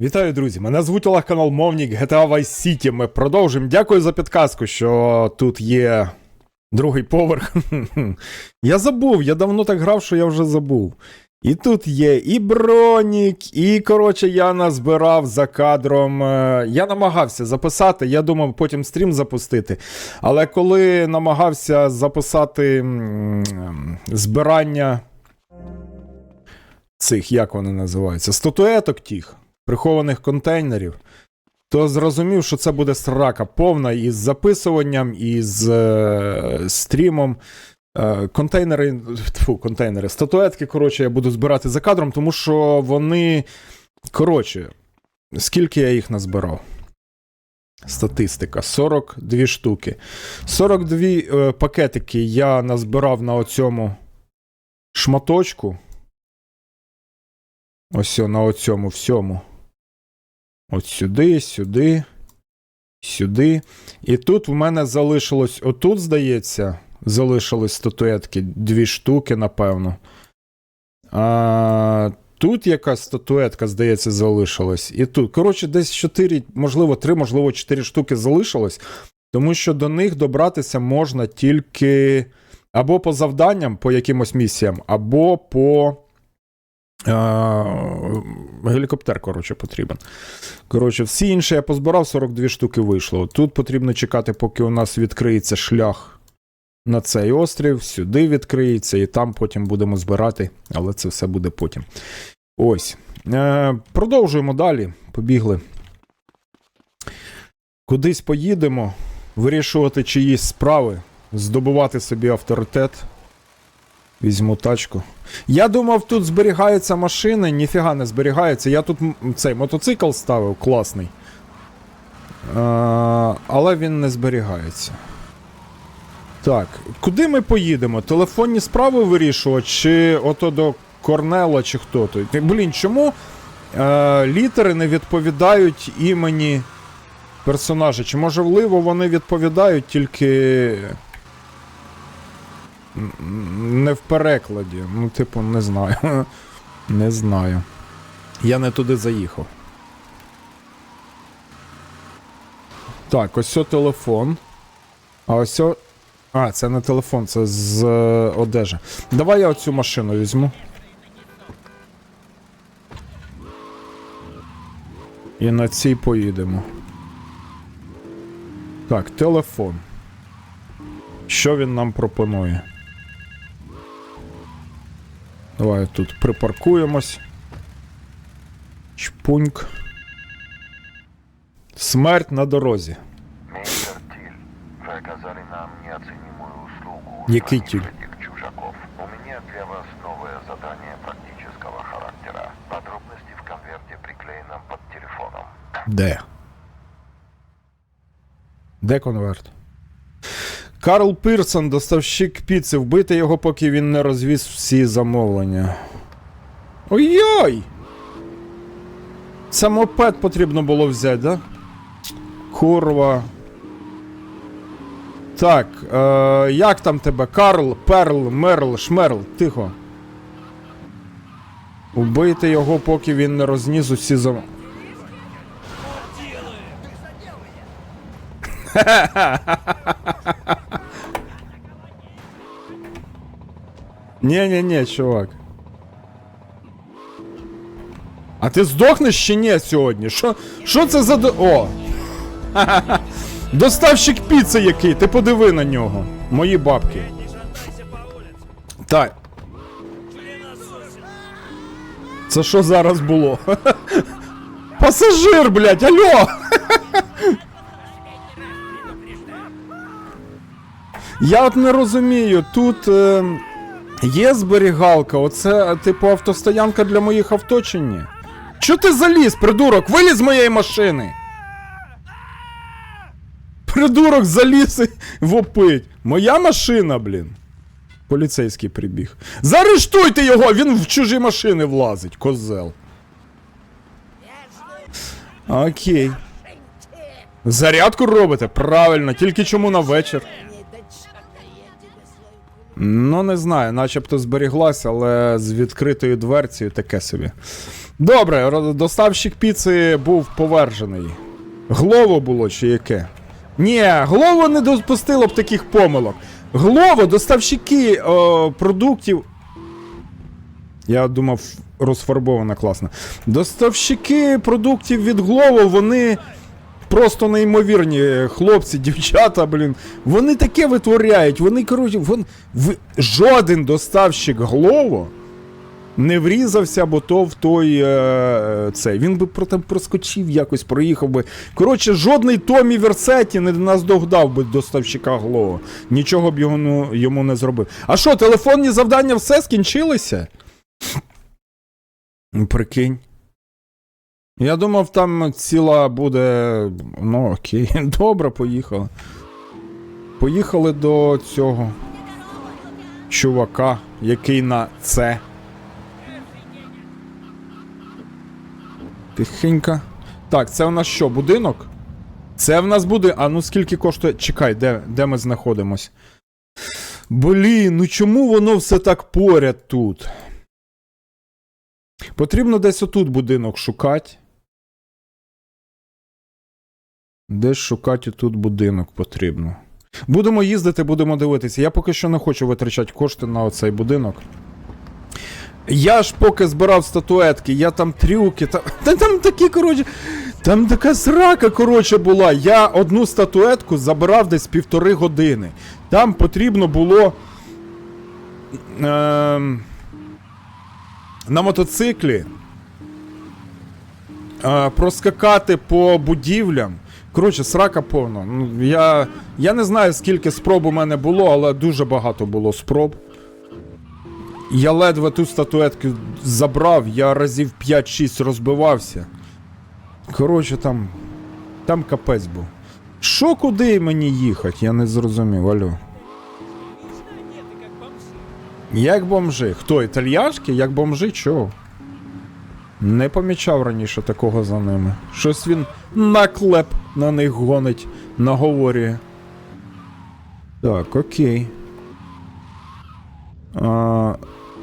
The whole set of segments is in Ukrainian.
Вітаю, друзі! Мене звуть Олег канал Мовник GTA Vice City. Ми продовжимо. Дякую за підказку, що тут є другий поверх. я забув, я давно так грав, що я вже забув. І тут є і бронік, і, коротше, я назбирав за кадром. е, Я намагався записати, я думав потім стрім запустити. Але коли намагався записати збирання цих, як вони називаються, статуеток тих, прихованих контейнерів, то зрозумів, що це буде срака повна із записуванням, і з е, стрімом. Е, контейнери, тьфу, контейнери, статуетки, коротше, я буду збирати за кадром, тому що вони. Коротше, скільки я їх назбирав? Статистика: 42 штуки. 42 е, пакетики я назбирав на оцьому шматочку. Ось на оцьому всьому. От сюди, сюди, сюди. І тут в мене залишилось, отут, здається, залишились статуетки, дві штуки, напевно. А, тут якась статуетка, здається, залишилась. І тут. Коротше, десь 4, можливо, 3, можливо, 4 штуки залишилось. Тому що до них добратися можна тільки або по завданням, по якимось місіям, або по. Гелікоптер, коротше, потрібен. Коротше, всі інші я позбирав, 42 штуки вийшло. Тут потрібно чекати, поки у нас відкриється шлях на цей острів, сюди відкриється, і там потім будемо збирати, але це все буде потім. Ось. Е, продовжуємо далі. Побігли. Кудись поїдемо, вирішувати чиїсь справи, здобувати собі авторитет. Візьму тачку. Я думав, тут зберігаються машини, ніфіга не зберігається. Я тут цей мотоцикл ставив класний. Е, але він не зберігається. Так, куди ми поїдемо? Телефонні справи вирішувати, чи ото до Корнела, чи хто то? Блін, чому е, літери не відповідають імені персонажа? Чи можливо вони відповідають тільки. Не в перекладі. Ну, типу, не знаю. Не знаю. Я не туди заїхав. Так, ось о телефон. А ось о... А, це не телефон, це з е, одежі. Давай я оцю машину візьму. І на цій поїдемо. Так, телефон. Що він нам пропонує? Давай тут припаркуємось. Чпуньк. Смерть на дорозі. Мистер вы оказали нам неоценимую услугу, Тиль? чужаков. У. Де? Де конверт? Карл Пірсон, доставщик піци. Вбити його, поки він не розвіз всі замовлення. Ой-ой! Це мопед потрібно було взяти, да? Курва. Так, е, як там тебе? Карл, Перл, Мерл, Шмерл, тихо. Убити його, поки він не розніс усі замовлення. Не-не-не, чувак. А ти здохнеш чи ні сьогодні? Що, що це за до... О! Доставщик піци який, ти подиви на нього. Мої бабки. Так. Це що зараз було? Пасажир, блядь, алло! Я от не розумію, тут е, є зберігалка, оце, типу, автостоянка для моїх авто чи ні? Чо ти заліз, придурок? Виліз з моєї машини! Придурок заліз і вопить. Моя машина, блін. Поліцейський прибіг. Заарештуйте його! Він в чужі машини влазить, козел. Окей. Зарядку робите? Правильно, тільки чому на вечір? Ну, не знаю, начебто зберіглася, але з відкритою дверцею таке собі. Добре, доставщик піци був повержений. Глово було чи яке? Ні, Глово не допустило б таких помилок. Глово, доставщики о, продуктів. Я думав, розфарбована класно. Доставщики продуктів від Глово, вони просто неймовірні хлопці, дівчата, блін. Вони таке витворяють. Вони, коротше, вон, в, жоден доставщик Глово не врізався, бо то в той е, цей. Він би там проскочив якось, проїхав би. Коротше, жодний Томі Версеті не наздогнав би доставщика Глово. Нічого б його, ну, йому не зробив. А що, телефонні завдання все скінчилися? Прикинь. Я думав, там ціла буде. Ну, окей, добре, поїхали. Поїхали до цього чувака, який на це. Тихенько. Так, це у нас що, будинок? Це в нас буде. А ну скільки коштує. Чекай, де, де ми знаходимось? Блін, ну чому воно все так поряд тут? Потрібно десь отут будинок шукати. Десь шукати тут будинок потрібно. Будемо їздити, будемо дивитися. Я поки що не хочу витрачати кошти на оцей будинок. Я ж поки збирав статуетки, я там трюки, там, та там такі, коротше, там така срака, коротше, була. Я одну статуетку забирав десь півтори години. Там потрібно було. Ем, на мотоциклі е, проскакати по будівлям. Коротше, срака повна. Ну, я, я не знаю, скільки спроб у мене було, але дуже багато було спроб. Я ледве ту статуетку забрав, я разів 5-6 розбивався. Коротше, там. Там капець був. Що куди мені їхати? Я не зрозумів, алло. Як бомжи? Хто, італьяшки? Як бомжи? Чого? Не помічав раніше такого за ними. Щось він наклеп на них гонить, наговорює. Так, окей. А,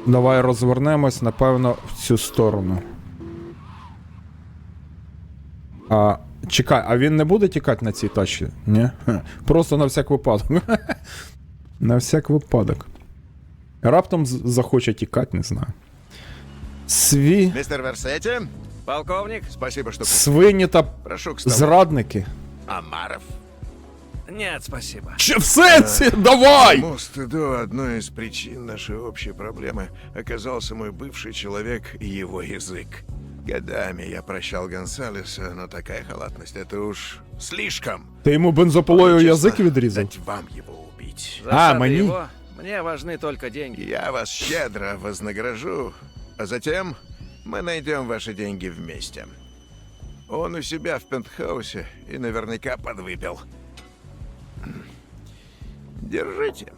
давай розвернемось, напевно, в цю сторону. А, чекай, а він не буде тікати на цій тачці? Ні? Просто на всяк випадок. на всяк випадок. Раптом захоче тікати, не знаю. Сві... Мистер Версете, Полковник? спасибо, что... Свині та Прошу к столу. зрадники. Амаров. Нет, спасибо. Чи в сенсі? Давай! Моему стыду одной из причин нашей общей проблемы оказался мой бывший человек и его язык. Годами я прощал Гонсалеса, но такая халатность — это уж слишком. Ти йому бензополою Честно, язик відрізав? Дать вам его убить. За А, сады мани? его мне важны только деньги. Я вас щедро вознагражу, а затем мы найдем ваши деньги вместе. Он у себя в пентхаусе и наверняка подвыпил. Держите.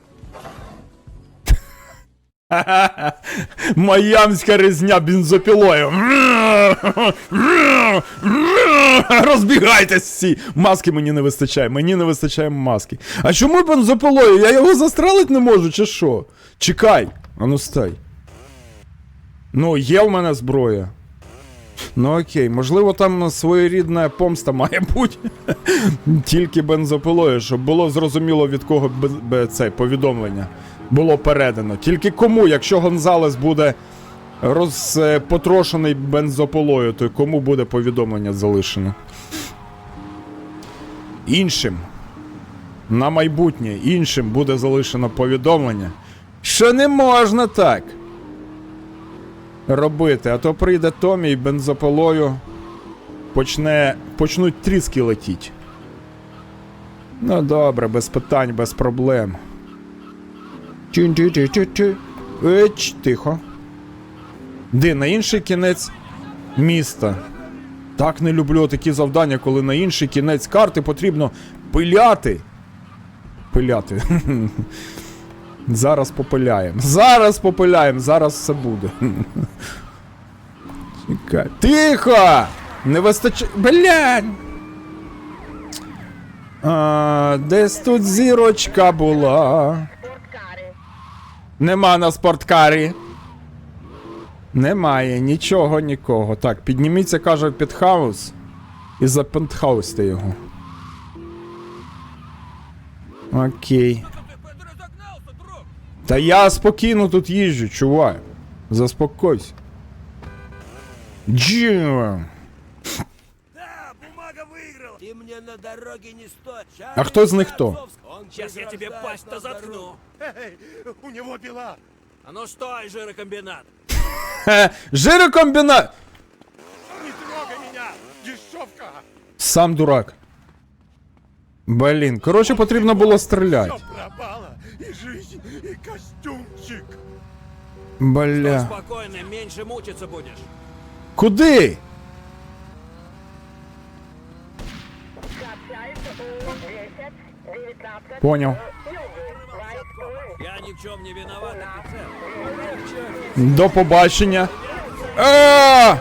Майамська резня бензопілою. Розбігайтесь всі. Маски мені не вистачає. Мені не вистачає маски. А чому бензопилою? Я його застрелити не можу, чи що? Чекай. А ну стай. Ну, є в мене зброя. Ну окей, можливо, там своєрідна помста має бути. Тільки бензопилою, щоб було зрозуміло від кого це повідомлення було передано. Тільки кому, якщо Гонзалес буде розпотрошений бензопилою, то кому буде повідомлення залишено? Іншим. На майбутнє іншим буде залишено повідомлення, що не можна так робити, а то прийде Томі і бензопилою почне, почнуть тріски летіть. Ну добре, без питань, без проблем. Чу-чу-чу-чу-чу. Еч, тихо. Де на інший кінець міста. Так не люблю такі завдання, коли на інший кінець карти потрібно пиляти. Пиляти. Зараз попиляємо. Зараз попиляємо, зараз все буде. Чекай. Тихо! Не вистачає. Блядь! Десь тут зірочка була. Нема на спорткарі. Немає нічого, нікого. Так, підніміться, каже, в підхаус і запентхаусьте його. Окей. Та я спокійно тут їжджу, чувак. Заспокойся. Джим. Ты мне на дороге не стой. Щас А кто из них кто? Он Сейчас я тебе преграждает пасть-то нам заткну. дорогу. У него пила! А ну стой, жирокомбинат. Хе, жирокомбінат! Не трогай меня! Дешевка! Сам дурак. Блін, коротше, потрібно було стріляти. И костюмчик! Бля. Спокойно, меньше мучиться будешь. Куди? Понял. Я ни в чем не виноват, офицер. До побачення. А!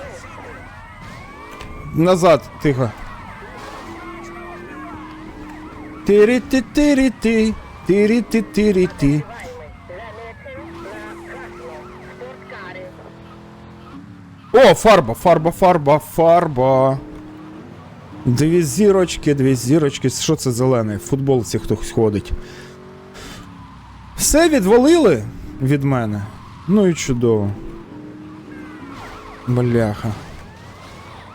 Назад, тихо. Тирі-ти-тирі-ти. Тирі-ти-тирі-ти. О, фарба, фарба, фарба, фарба. Дві зірочки, дві зірочки. Що це зелений? В футболці хтось ходить. Все відвалили від мене. Ну і чудово. Бляха.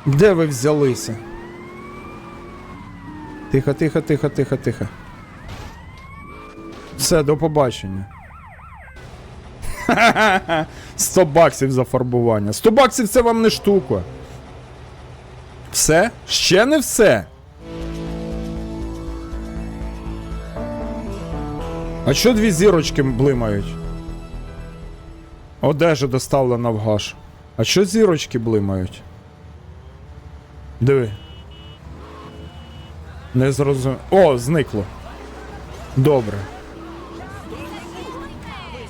Де ви взялися? Тихо, тихо, тихо, тихо, тихо. Все, до побачення. Ха-ха-ха. 100 баксів за фарбування. 100 баксів це вам не штука. Все? Ще не все. А що дві зірочки блимають? Одежа доставлена в гаш. А що зірочки блимають? Диви. Не зрозумів. О, зникло. Добре.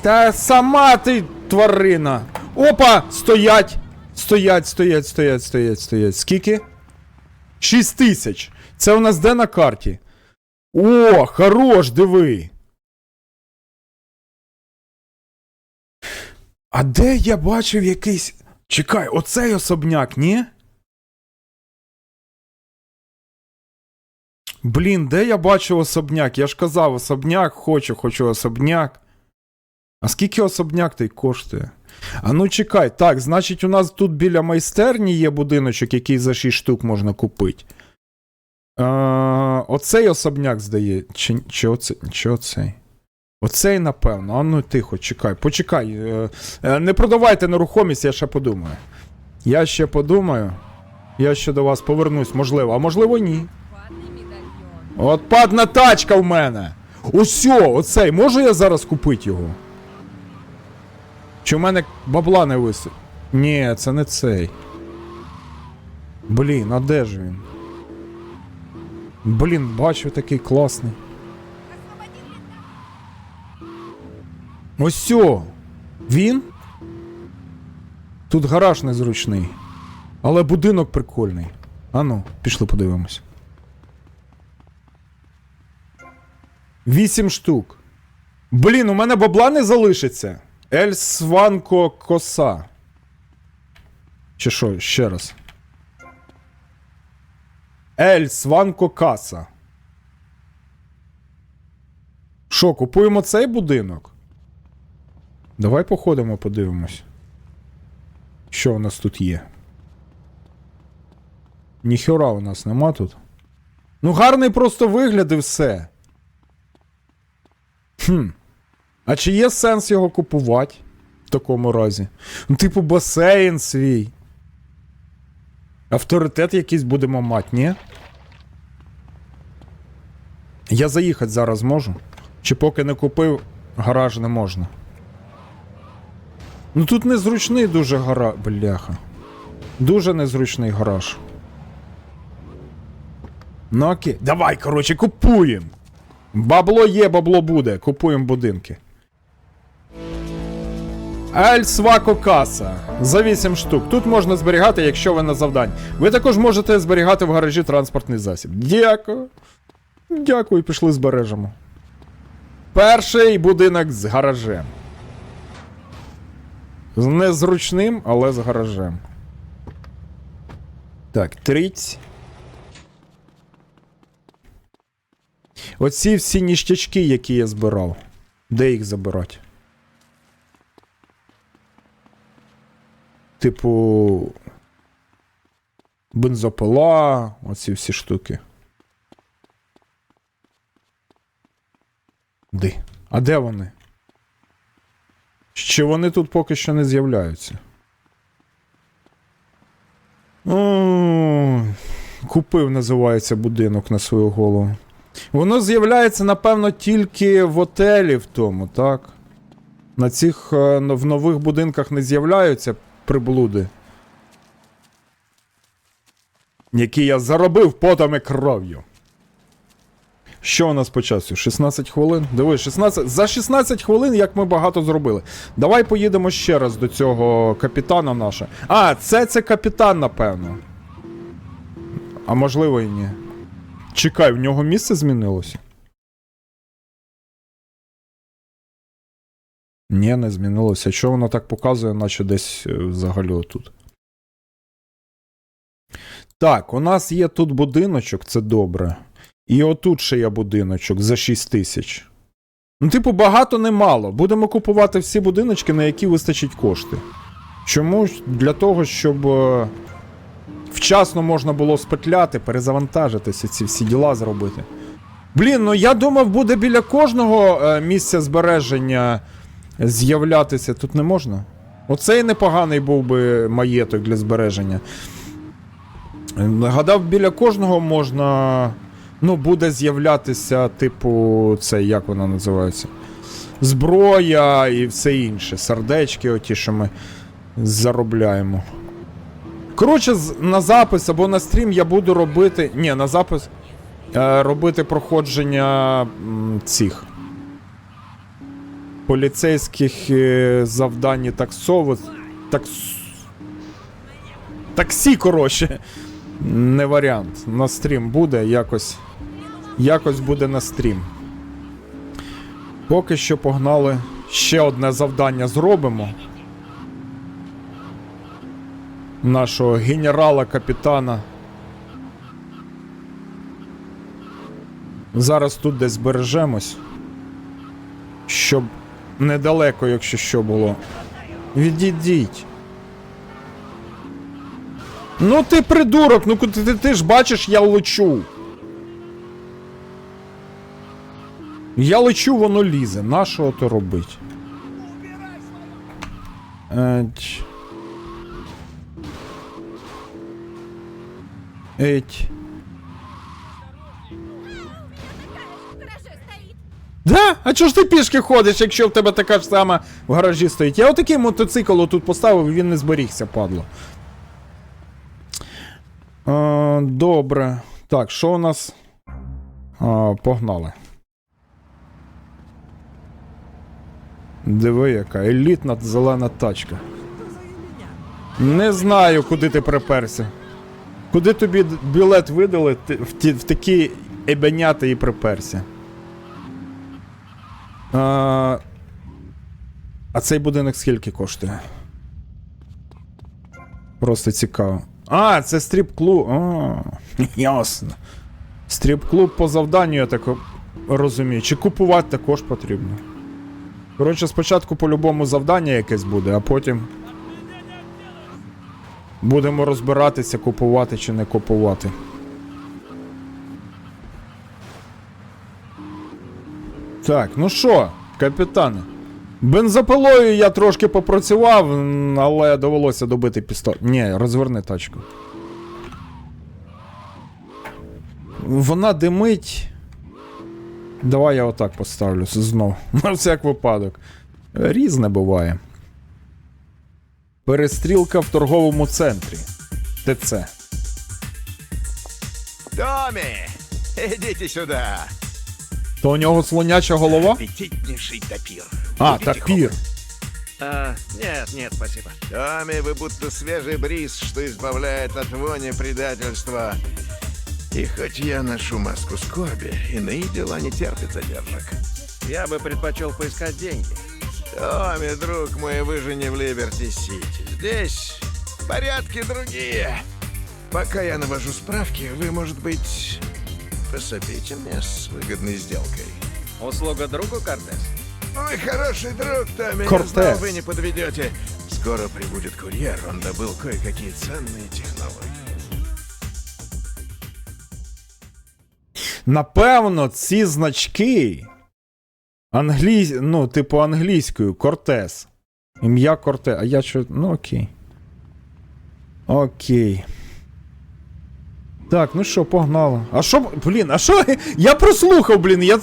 Та сама ти тварина. Опа! Стоять! Стоять, стоять, стоять, стоять, стоять. Скільки? 6 тисяч. Це у нас де на карті? О, хорош, диви. А де я бачив якийсь. Чекай, оцей особняк, ні? Блін, де я бачив особняк? Я ж казав, особняк, хочу, хочу особняк. А скільки особняк той коштує? А ну чекай, так, значить, у нас тут біля майстерні є будиночок, який за 6 штук можна купити. Е, оцей особняк здає. Чи, чи, оце, чи оцей? Оцей, напевно. А ну тихо, чекай, почекай. Е, е, не продавайте нерухомість, я ще подумаю. Я ще подумаю. Я ще до вас повернусь, можливо, а можливо, ні. От падна тачка в мене. Усьо, оцей. Можу я зараз купити його? Чи в мене бабла не висить? Ні, це не цей. Блін, а де ж він? Блін, бачу такий класний. Осьо! Він? Тут гараж незручний. Але будинок прикольний. Ану, пішли подивимось. Вісім штук. Блін, у мене бабла не залишиться. Ель Сванко Коса. Чи що, ще раз. Ель Сванко Каса. Що, купуємо цей будинок? Давай походимо, подивимось. Що у нас тут є? Ніхера у нас нема тут. Ну, гарний просто вигляд і все. Хм. А чи є сенс його купувати в такому разі? Ну, типу, басейн свій. Авторитет якийсь будемо мати, ні? Я заїхати зараз можу? Чи поки не купив, гараж не можна? Ну тут незручний дуже гараж. Бляха. Дуже незручний гараж. Ну окей. Давай, коротше, купуємо. Бабло є, бабло буде. Купуємо будинки. Альсвако каса. За 8 штук. Тут можна зберігати, якщо ви на завданні. Ви також можете зберігати в гаражі транспортний засіб. Дякую. Дякую, пішли збережемо. Перший будинок з гаражем. З незручним, але з гаражем. Так, тріць. Оці всі ніштячки, які я збирав. Де їх забирати? Типу. Бензопила, оці всі штуки. Де? А де вони? Ще вони тут поки що не з'являються. О, купив, називається будинок на свою голову. Воно з'являється, напевно, тільки в отелі в тому, так? На цих е, в нових будинках не з'являються приблуди. Які я заробив потом і кров'ю. Що у нас по часу? 16 хвилин? Диви, 16... за 16 хвилин, як ми багато зробили. Давай поїдемо ще раз до цього капітана нашого. А, це це капітан, напевно. А можливо і ні. Чекай, в нього місце змінилося? Ні, не змінилося. Що воно так показує, наче десь е, взагалі отут. Так, у нас є тут будиночок, це добре. І отут ще є будиночок за 6 тисяч. Ну, типу, багато не мало. Будемо купувати всі будиночки, на які вистачить кошти. Чому? Для того, щоб е, вчасно можна було спетляти, перезавантажитися, ці всі діла зробити. Блін, ну я думав, буде біля кожного е, місця збереження з'являтися. Тут не можна. Оцей непоганий був би маєток для збереження. Гадав, біля кожного можна. Ну, буде з'являтися, типу, це як вона називається? Зброя і все інше. Сердечки, оті, що ми заробляємо. Коротше, на запис або на стрім я буду робити. Ні, на запис. Е, робити проходження цих поліцейських е, завдань таксово. Такс... Таксі, коротше. Не варіант. На стрім буде якось. Якось буде на стрім. Поки що погнали. Ще одне завдання зробимо. Нашого генерала-капітана. Зараз тут десь збережемось. Щоб недалеко, якщо що було. Відійдіть. Ну ти придурок, ну ти, ти, ти ж бачиш, я лечу. Я лечу, воно лізе. Нащо то робить? Еть. Еть. Да? А чого ж ти пішки ходиш, якщо в тебе така ж сама в гаражі стоїть? Я отакий мотоцикл тут поставив, він не зберігся, падло. А, добре. Так, що у нас? А, погнали. Диви, яка елітна зелена тачка. Не знаю, куди ти приперся. Куди тобі білет видали, в, такі ебеняти і приперся. А, а цей будинок скільки коштує? Просто цікаво. А, це стріп-клуб. Ясно. Стріп-клуб по завданню, я так розумію. Чи купувати також потрібно. Коротше, спочатку по-любому завдання якесь буде, а потім. Будемо розбиратися, купувати чи не купувати. Так, ну що, капітане. Бензопилою я трошки попрацював, але довелося добити пістолет. Ні, розверни тачку. Вона димить. Давай я отак поставлю знов. На всяк випадок. Різне буває. Перестрілка в торговому центрі. ТЦ. Томми, идите сюда. То у нього слоняча голова? Аппетитнейший топир. А, Будете тапір. А, нет, нет, спасибо. Томми, вы будто свежий бриз, что избавляет от вони предательства. И хоть я ношу маску скорби, иные дела не терпят задержек. Я бы предпочел поискать деньги. Томми, друг мой, вы же не в Либерти-Сити. Здесь порядки другие. Пока я навожу справки, вы, может быть, пособите мне с выгодной сделкой. Услуга другу, Кортес? Мой хороший друг, Томми, я Кортес. знал, вы не подведете. Скоро прибудет курьер, он добыл кое-какие ценные технологии. Напевно, ці значки. Англій... Ну, типу англійською, Кортес. Ім'я Кортес. А я що. Ну окей. Окей. Так, ну що, погнали. А що, блін, а що? Я прослухав, блін. Я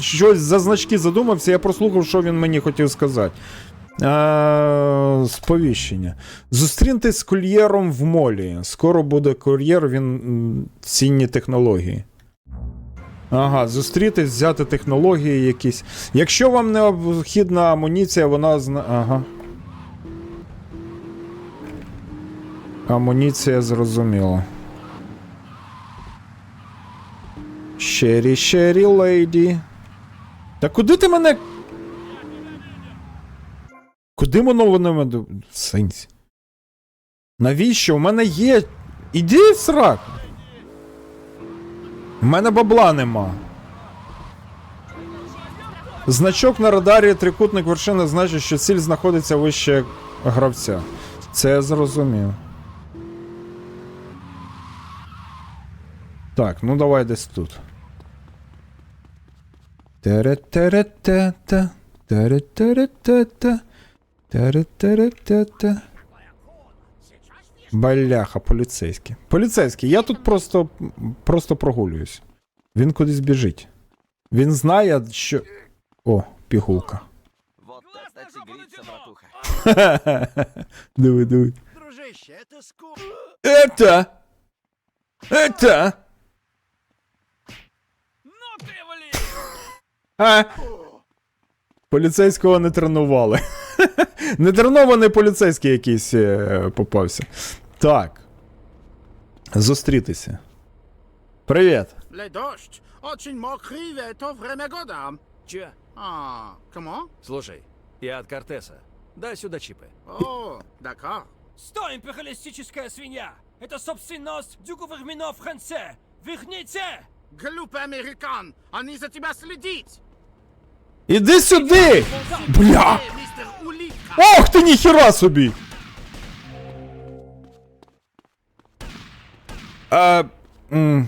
щось за значки задумався, я прослухав, що він мені хотів сказати. А, сповіщення. Зустріньтесь з кур'єром в молі. Скоро буде кур'єр, він цінні технології. Ага, зустрітись, взяти технології якісь. Якщо вам необхідна амуніція, вона зна. Ага. Амуніція зрозуміло. Щері, щері, лейді. Та куди ти мене. Куди воно воно мене. Сенсі? Навіщо? У мене є. Іди в сраку. У мене бабла нема. Значок на радарі трикутник вершини значить, що ціль знаходиться вище гравця. Це я зрозумів. Так, ну давай десь тут. Тере-тере-те-те. Тере-тере-те-те. Тере-тере-те-те. Баляха, поліцейський. Поліцейський, я тут просто, просто прогулююсь. Він кудись біжить. Він знає, що. О, пігулка. Вот это тигрица, братуха. диви, диви. Дружище, это ску... Это! Это! А! Поліцейського не тренували. Нетренований поліцейський якийсь е, попався. Так. Зустрітися. Привіт. Le дождь очень мокрый в это время года. Че? А, comment? Слушай, я от Кортеса. Дай сюда чипы. О, d'accord. Стой, империалистическая свинья! Это собственность дюковых минов франце! Верните! Глупый американ, они за тебя следить. Іди сюди! Бля! Ох ти ніхіра собі! А, в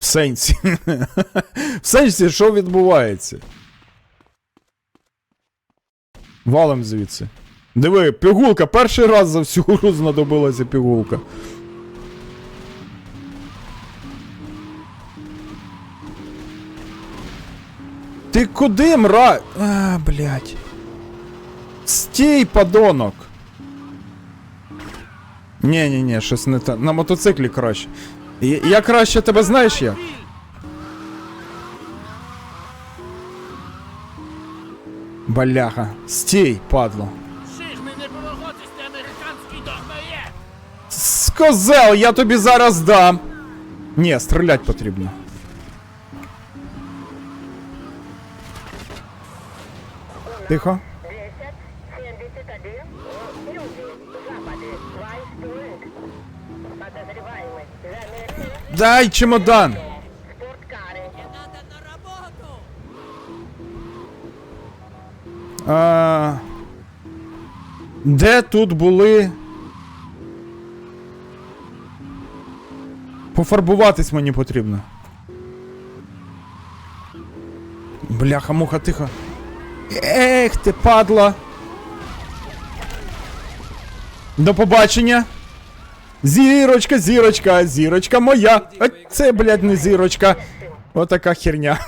сенсі. в сенсі, що відбувається? Валом звідси. Диви, пігулка, перший раз за всю гру знадобилася пігулка. Ти куди, мра... А, блядь. Стій, подонок. Ні, ні, ні, щось не так. На мотоциклі краще. Я, я краще тебе знаєш як? Баляха. Стій, падло. Шиш мене поворотись, ти американський догмає. Скозел, я тобі зараз дам. Ні, стрілять потрібно. Тихо. 10, 71, люди, запады, Вайстуинг. Подозреваемый, замерли, Дай чемодан. спорткары. А, де тут були. Пофарбуватись мені потрібно. Бляха, муха, тихо. Ех, ти падла. До побачення. Зірочка, зірочка, зірочка моя. А це, блядь, не зірочка. Отака херня.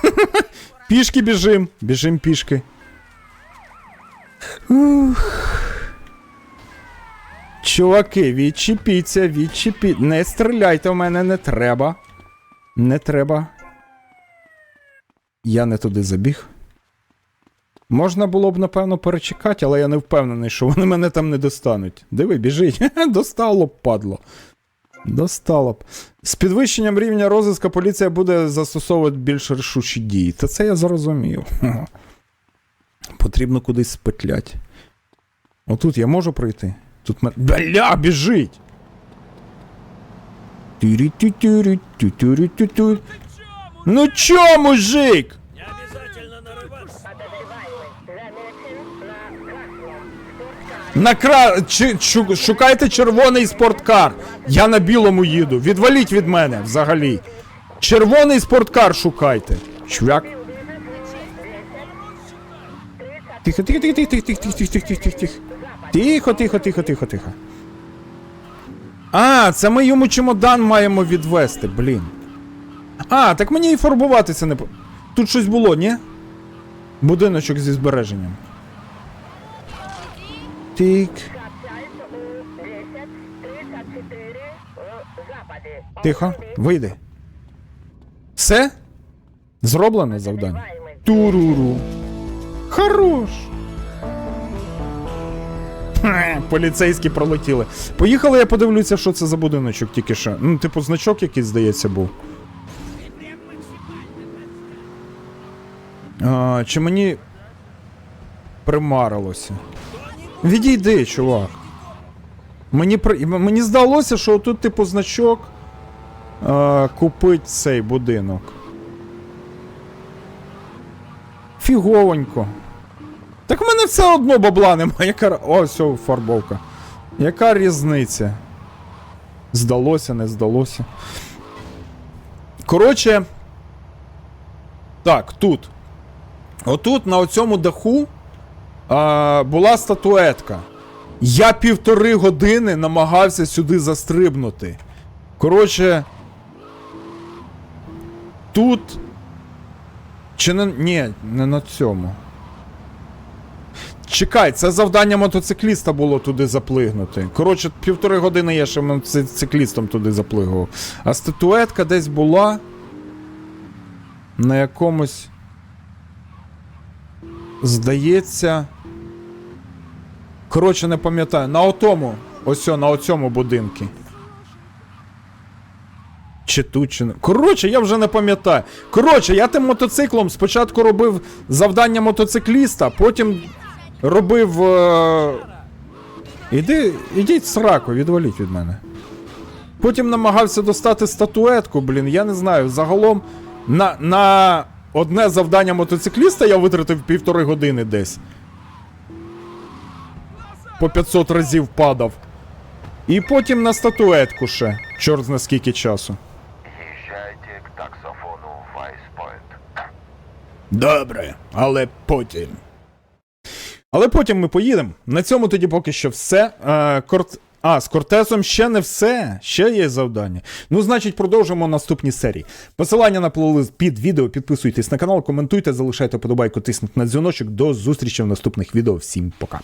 Пішки біжим. Біжим пішки. Ух. Чуваки, відчепіться, відчепіть. Не стріляйте в мене не треба. Не треба. Я не туди забіг. Можна було б, напевно, перечекати, але я не впевнений, що вони мене там не достануть. Диви, біжить. Достало б, падло. Достало б. З підвищенням рівня розвитку поліція буде застосовувати більш рішучі дії. Та це я зрозумів. Потрібно кудись спетлять. Отут я можу пройти? Тут мен... Бля, біжить! Ну чо, мужик? Не обязательно нарываться. Подозреваемый замечен на красном спорткаре. На кра... Чи... Шукайте червоний спорткар. Я на білому їду. Відваліть від мене взагалі. Червоний спорткар шукайте. Чвяк. Тихо, тихо, тихо, тихо, тихо, тихо, тихо, тихо, тихо, тихо. Тихо, тихо, тихо, тихо, тихо. А, це ми йому чемодан маємо відвести, блін. А, так мені і фарбуватися не по. Тут щось було, ні? Будиночок зі збереженням. Тик. Сообщается у 10 34 у западе. Тихо, вийди. Все? Зроблене завдання? Туруру. Хорош. Поліцейські пролетіли. Поїхали, я подивлюся, що це за будиночок тільки що. Ну, типу, значок якийсь, здається, був. А, чи мені примарилося? Відійди, чувак. Мені, мені здалося, що тут, типу, значок е, купить цей будинок. Фіговонько. Так в мене все одно бабла немає. Яка... О, все, фарбовка. Яка різниця? Здалося, не здалося. Коротше. Так, тут. Отут, на оцьому даху, а, була статуетка. Я півтори години намагався сюди застрибнути. Коротше. Тут. Чи не. Ні, не на цьому. Чекай, це завдання мотоцикліста було туди заплигнути. Коротше, півтори години я ще мотоциклістом туди заплигував. А статуетка десь була. На якомусь. Здається. Коротше, не пам'ятаю. На отому. Ось на оцьому будинку. Чи тут, чи не. Коротше, я вже не пам'ятаю. Коротше, я тим мотоциклом спочатку робив завдання мотоцикліста, потім робив. Е... Іди, ідіть сраку, відваліть від мене. Потім намагався достати статуетку, блін, я не знаю. Загалом на, на одне завдання мотоцикліста я витратив півтори години десь. По 500 разів падав. І потім на статуетку ще. Чорт зна скільки часу. Езжайте к таксофону Вайспойнт. Добре, але потім. Але потім ми поїдемо. На цьому тоді поки що все. Е, корт... А, з Кортесом ще не все. Ще є завдання. Ну, значить, продовжимо наступні серії. Посилання на плейлист під відео. Підписуйтесь на канал, коментуйте, залишайте подобайку, тисніть на дзвіночок. До зустрічі в наступних відео. Всім пока.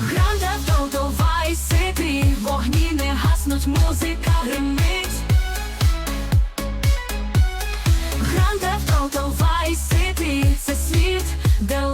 Гранда, толдова і вогні не гаснуть, музика гримить. гранде, толдова і ситрі, це світ, де